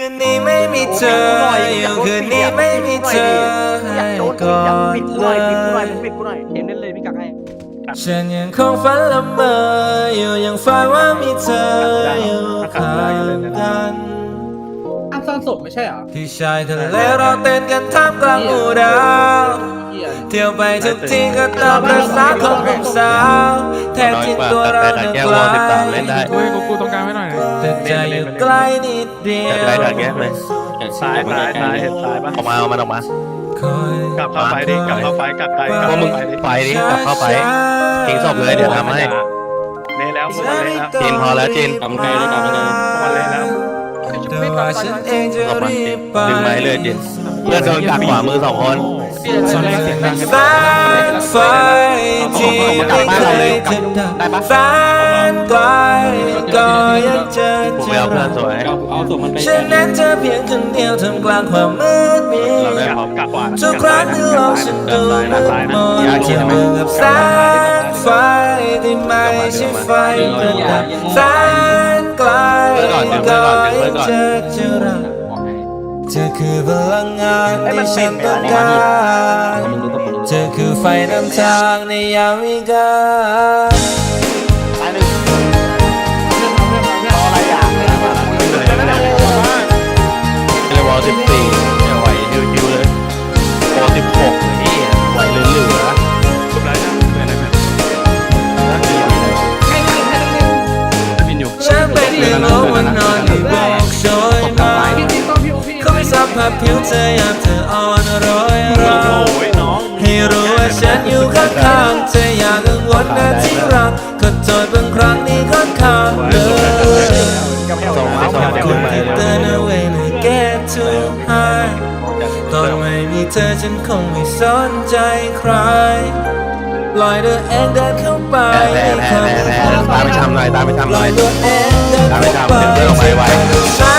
คืนนี้ไม่มีเธออยู่คืนนี้ไม่มีเธอให้ก่อนเลยปิดกูหน่อยเอ็มเล่นเลยพี่กักให้ฉันยังคงฝันละเมออยู่ยังฝันว่ามีเธออยู่ข้างกันอ้ามสร้างศพไม่ใช่เหรอที่ชายทะเลเราเต้นกันท่ามกลางหมู่ดาวเที่ยวไปทุกที่ก็ตามประสาของหนุ่มสาว แท้จริงตัวเราเดินไกลเฮ้ยกูกูตรงกางไว้หน่อย แต่ใจอยู่ใกล้นิดเดียว ได้ได้แก้ไหมซ้ายซ้ายซ้ายซ้ายปะออกมาเอามันออกมาคอยกลับเข้าไปดิกลับเข้าไปกลับไปกลับพวกมึงไปดิไปดิกลับเข้าไปทิ้งศพเลยเดี๋ยวทำให้เละแล้วพวกมันเละแล้วจินพอแล้วจินกลับไกลแล้วกลับไกลพวกมันเละแล้วแต่ว่าฉันเองจะออกมารีบไปดึงไม้เลยจินเพื่อนโดนกักขวามือสองคนตอนแรกเสียงดังแสงไฟที่ไม่เคยจะดับแสนไกลก็ยังเจ อกูเจไปอเอาเพื่อนสวยเอาศพมันไปฉันนั้นเธอเพียงคนเดียวท่ามกลางความมืดมิดเราได้พร้อมกลับขวาทุกครั้งที่โลกฉันดูมืดมนอยากจะมือกับแสงไฟที่ไม่ใช่ไฟประดับแสนไกลก็ยังเจอเจอเราเธอคือพลังงานที่ฉันต้องการเธอคือไฟนำทางในยามวิกาล เขาไม่สัมผัสผิวเธอยามเธออ่อนร้อยเราให้รู้ว่าฉันอยู่ข้างๆเธออยากังวลนะที่รักขอโทษบางครั้งที่ค่อนข้างเลยๆส่งไปส่งไปคุณที่เตือนเอาไว้ในะ get too high ตอนไม่มีเธอฉันคงไม่สนใจใครลอยเธอเองเดินเข้าไปแพ้แพ้แพ้แพ้ตามไปทำหน่อยตามไปทำหน่อยตามไปทำเดินลงไปไว้